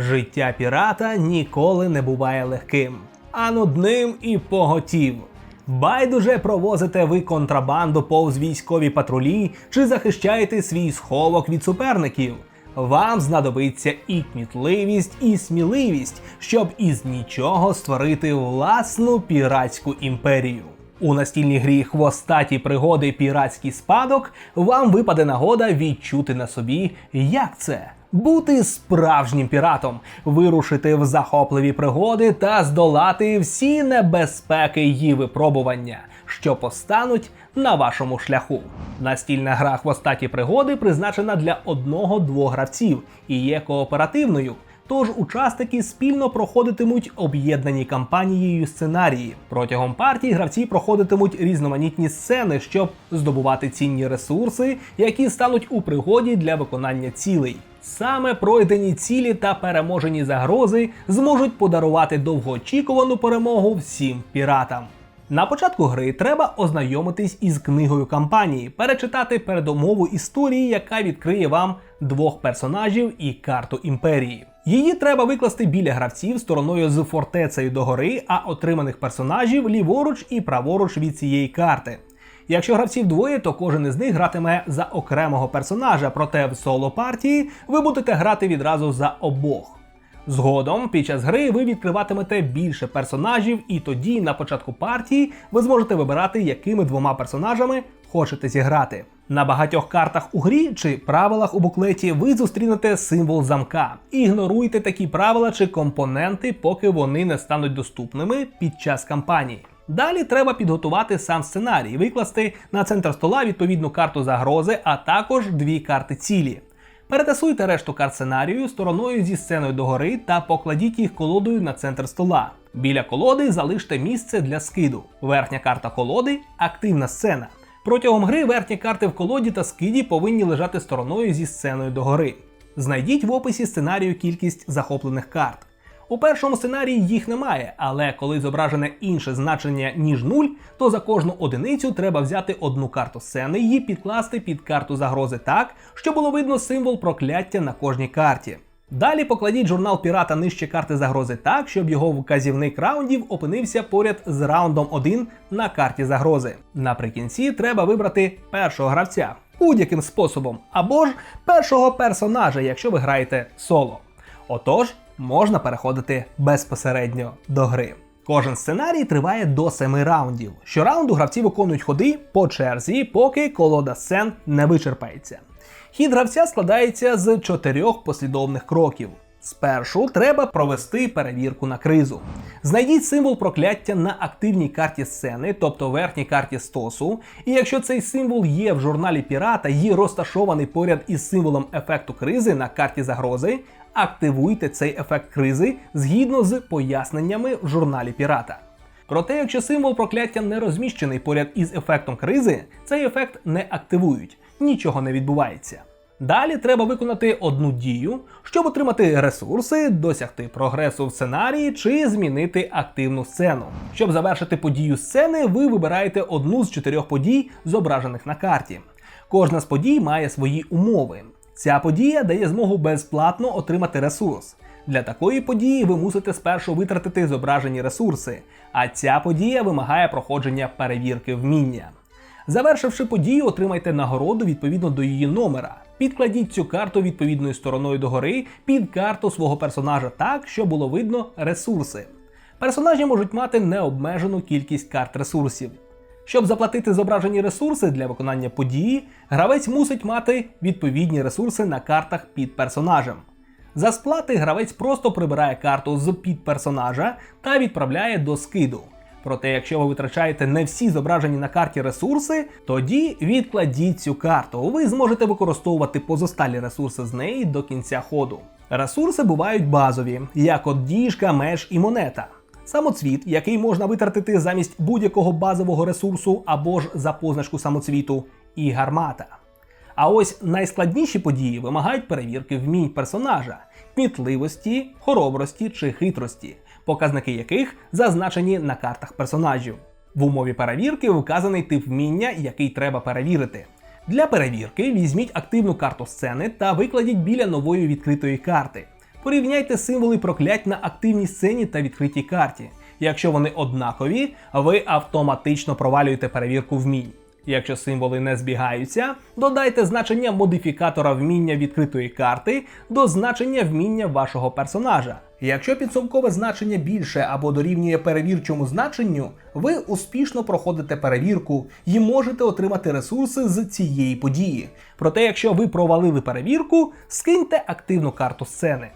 Життя пірата ніколи не буває легким, а нудним і поготів. Байдуже провозите ви контрабанду повз військові патрулі чи захищаєте свій сховок від суперників. Вам знадобиться і кмітливість, і сміливість, щоб із нічого створити власну піратську імперію. У настільній грі хвостаті пригоди піратський спадок вам випаде нагода відчути на собі, як це бути справжнім піратом, вирушити в захопливі пригоди та здолати всі небезпеки її випробування, що постануть на вашому шляху. Настільна гра хвостаті пригоди призначена для одного-двох гравців і є кооперативною. Тож учасники спільно проходитимуть об'єднані кампанією сценарії. Протягом партії гравці проходитимуть різноманітні сцени, щоб здобувати цінні ресурси, які стануть у пригоді для виконання цілей. Саме пройдені цілі та переможені загрози зможуть подарувати довгоочікувану перемогу всім піратам. На початку гри треба ознайомитись із книгою кампанії, перечитати передумову історії, яка відкриє вам двох персонажів і карту імперії. Її треба викласти біля гравців стороною з фортецею догори, а отриманих персонажів ліворуч і праворуч від цієї карти. Якщо гравців двоє, то кожен із них гратиме за окремого персонажа, проте в соло партії ви будете грати відразу за обох. Згодом, під час гри ви відкриватимете більше персонажів, і тоді на початку партії ви зможете вибирати, якими двома персонажами хочете зіграти. На багатьох картах у грі чи правилах у буклеті ви зустрінете символ замка. Ігноруйте такі правила чи компоненти, поки вони не стануть доступними під час кампанії. Далі треба підготувати сам сценарій, викласти на центр стола відповідну карту загрози, а також дві карти цілі. Перетасуйте решту карт сценарію стороною зі сценою догори та покладіть їх колодою на центр стола. Біля колоди залиште місце для скиду. Верхня карта колоди активна сцена. Протягом гри верхні карти в колоді та скиді повинні лежати стороною зі сценою догори. Знайдіть в описі сценарію кількість захоплених карт. У першому сценарії їх немає, але коли зображене інше значення ніж 0, то за кожну одиницю треба взяти одну карту сцени і підкласти під карту загрози так, щоб було видно символ прокляття на кожній карті. Далі покладіть журнал пірата нижче карти загрози так, щоб його вказівник раундів опинився поряд з раундом 1 на карті загрози. Наприкінці треба вибрати першого гравця будь-яким способом, або ж першого персонажа, якщо ви граєте соло. Отож, можна переходити безпосередньо до гри. Кожен сценарій триває до 7 раундів. Щораунду гравці виконують ходи по черзі, поки колода сцен не вичерпається. Хід гравця складається з чотирьох послідовних кроків. Спершу треба провести перевірку на кризу. Знайдіть символ прокляття на активній карті сцени, тобто верхній карті стосу. І якщо цей символ є в журналі пірата і розташований поряд із символом ефекту кризи на карті загрози, активуйте цей ефект кризи згідно з поясненнями в журналі пірата. Проте, якщо символ прокляття не розміщений поряд із ефектом кризи, цей ефект не активують, нічого не відбувається. Далі треба виконати одну дію, щоб отримати ресурси, досягти прогресу в сценарії чи змінити активну сцену. Щоб завершити подію сцени, ви вибираєте одну з чотирьох подій, зображених на карті. Кожна з подій має свої умови. Ця подія дає змогу безплатно отримати ресурс. Для такої події ви мусите спершу витратити зображені ресурси, а ця подія вимагає проходження перевірки вміння. Завершивши подію, отримайте нагороду відповідно до її номера. Підкладіть цю карту відповідною стороною догори під карту свого персонажа так, щоб було видно ресурси. Персонажі можуть мати необмежену кількість карт ресурсів. Щоб заплатити зображені ресурси для виконання події, гравець мусить мати відповідні ресурси на картах під персонажем. За сплати гравець просто прибирає карту з під персонажа та відправляє до скиду. Проте, якщо ви витрачаєте не всі зображені на карті ресурси, тоді відкладіть цю карту. Ви зможете використовувати позосталі ресурси з неї до кінця ходу. Ресурси бувають базові, як от діжка, меч і монета. Самоцвіт, який можна витратити замість будь-якого базового ресурсу або ж за позначку самоцвіту, і гармата. А ось найскладніші події вимагають перевірки вмінь персонажа, кмітливості, хоробрості чи хитрості, показники яких зазначені на картах персонажів. В умові перевірки вказаний тип вміння, який треба перевірити. Для перевірки візьміть активну карту сцени та викладіть біля нової відкритої карти. Порівняйте символи проклять на активній сцені та відкритій карті. Якщо вони однакові, ви автоматично провалюєте перевірку вмінь. Якщо символи не збігаються, додайте значення модифікатора вміння відкритої карти до значення вміння вашого персонажа. Якщо підсумкове значення більше або дорівнює перевірчому значенню, ви успішно проходите перевірку і можете отримати ресурси з цієї події. Проте, якщо ви провалили перевірку, скиньте активну карту сцени.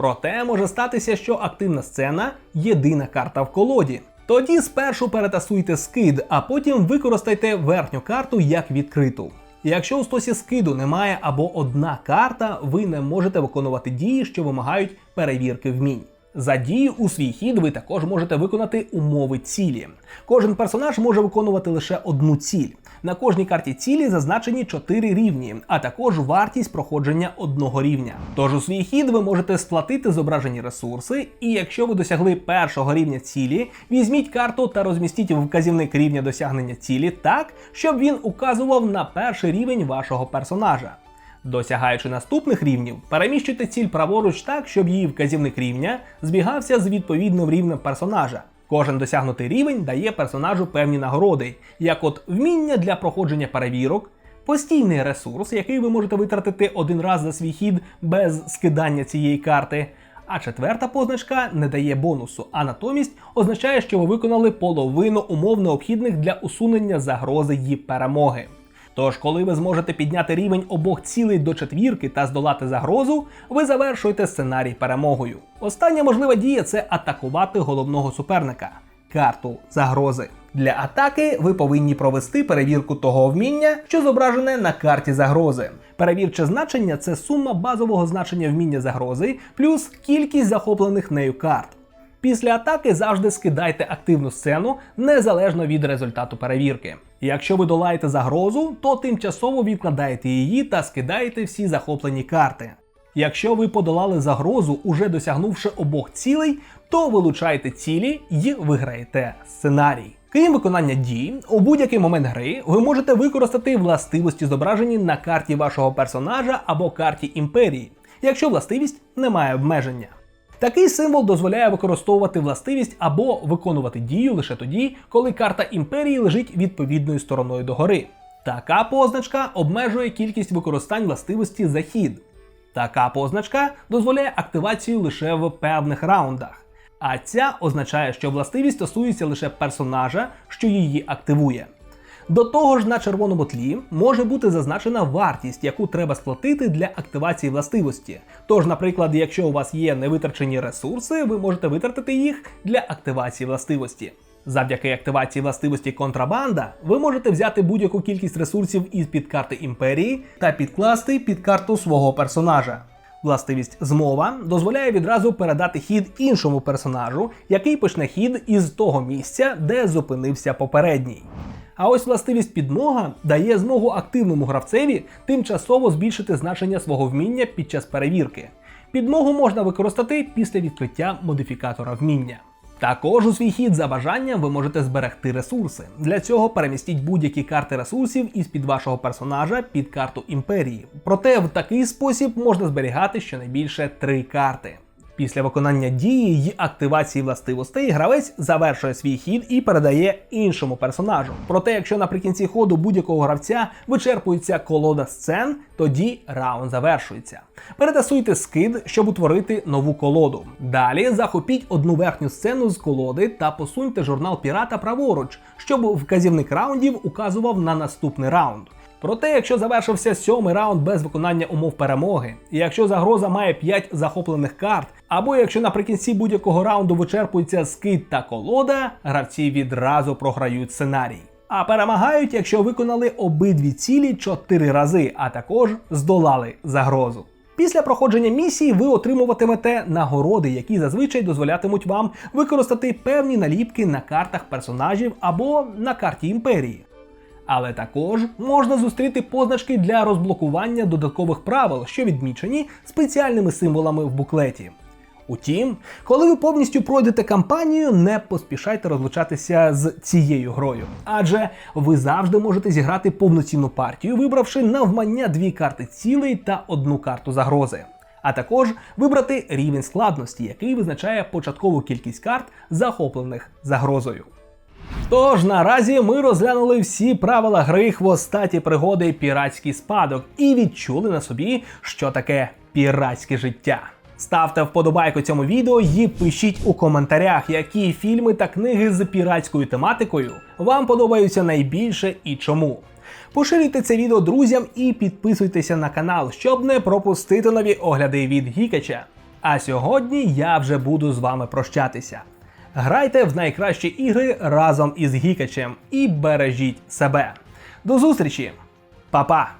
Проте може статися, що активна сцена єдина карта в колоді. Тоді спершу перетасуйте скид, а потім використайте верхню карту як відкриту. Якщо у стосі скиду немає або одна карта, ви не можете виконувати дії, що вимагають перевірки вмінь. За дію у свій хід ви також можете виконати умови цілі. Кожен персонаж може виконувати лише одну ціль. На кожній карті цілі зазначені 4 рівні, а також вартість проходження одного рівня. Тож у свій хід ви можете сплатити зображені ресурси, і якщо ви досягли першого рівня цілі, візьміть карту та розмістіть вказівник рівня досягнення цілі так, щоб він указував на перший рівень вашого персонажа. Досягаючи наступних рівнів, переміщуйте ціль праворуч так, щоб її вказівник рівня збігався з відповідним рівнем персонажа. Кожен досягнутий рівень дає персонажу певні нагороди, як от вміння для проходження перевірок, постійний ресурс, який ви можете витратити один раз за свій хід без скидання цієї карти. А четверта позначка не дає бонусу, а натомість означає, що ви виконали половину умов необхідних для усунення загрози її перемоги. Тож, коли ви зможете підняти рівень обох цілей до четвірки та здолати загрозу, ви завершуєте сценарій перемогою. Остання можлива дія це атакувати головного суперника карту загрози. Для атаки ви повинні провести перевірку того вміння, що зображене на карті загрози. Перевірче значення це сума базового значення вміння загрози плюс кількість захоплених нею карт. Після атаки завжди скидайте активну сцену незалежно від результату перевірки. Якщо ви долаєте загрозу, то тимчасово відкладаєте її та скидаєте всі захоплені карти. Якщо ви подолали загрозу, уже досягнувши обох цілей, то вилучаєте цілі і виграєте сценарій. Крім виконання дій, у будь-який момент гри ви можете використати властивості, зображені на карті вашого персонажа або карті імперії, якщо властивість не має обмеження. Такий символ дозволяє використовувати властивість або виконувати дію лише тоді, коли карта імперії лежить відповідною стороною догори. Така позначка обмежує кількість використань властивості за хід. Така позначка дозволяє активацію лише в певних раундах. А ця означає, що властивість стосується лише персонажа, що її активує. До того ж, на червоному тлі може бути зазначена вартість, яку треба сплатити для активації властивості. Тож, наприклад, якщо у вас є невитрачені ресурси, ви можете витратити їх для активації властивості. Завдяки активації властивості контрабанда ви можете взяти будь-яку кількість ресурсів із під карти імперії та підкласти під карту свого персонажа. Властивість змова дозволяє відразу передати хід іншому персонажу, який почне хід із того місця, де зупинився попередній. А ось властивість підмога дає змогу активному гравцеві тимчасово збільшити значення свого вміння під час перевірки. Підмогу можна використати після відкриття модифікатора вміння. Також у свій хід за бажанням ви можете зберегти ресурси. Для цього перемістіть будь-які карти ресурсів із під вашого персонажа під карту імперії. Проте в такий спосіб можна зберігати щонайбільше три карти. Після виконання дії й активації властивостей гравець завершує свій хід і передає іншому персонажу. Проте, якщо наприкінці ходу будь-якого гравця вичерпується колода сцен, тоді раунд завершується. Перетасуйте скид, щоб утворити нову колоду. Далі захопіть одну верхню сцену з колоди та посуньте журнал пірата праворуч, щоб вказівник раундів указував на наступний раунд. Проте, якщо завершився сьомий раунд без виконання умов перемоги, і якщо загроза має 5 захоплених карт, або якщо наприкінці будь-якого раунду вичерпується скид та колода, гравці відразу програють сценарій. А перемагають, якщо виконали обидві цілі 4 рази, а також здолали загрозу. Після проходження місії ви отримуватимете нагороди, які зазвичай дозволятимуть вам використати певні наліпки на картах персонажів або на карті імперії. Але також можна зустріти позначки для розблокування додаткових правил, що відмічені спеціальними символами в буклеті. Утім, коли ви повністю пройдете кампанію, не поспішайте розлучатися з цією грою, адже ви завжди можете зіграти повноцінну партію, вибравши навмання дві карти цілей та одну карту загрози. а також вибрати рівень складності, який визначає початкову кількість карт, захоплених загрозою. Тож наразі ми розглянули всі правила гри хвостаті пригоди піратський спадок і відчули на собі, що таке піратське життя. Ставте вподобайку цьому відео і пишіть у коментарях, які фільми та книги з піратською тематикою вам подобаються найбільше і чому. Поширюйте це відео друзям і підписуйтеся на канал, щоб не пропустити нові огляди від Гікача. А сьогодні я вже буду з вами прощатися. Грайте в найкращі ігри разом із Гікачем і бережіть себе. До зустрічі, Па-па!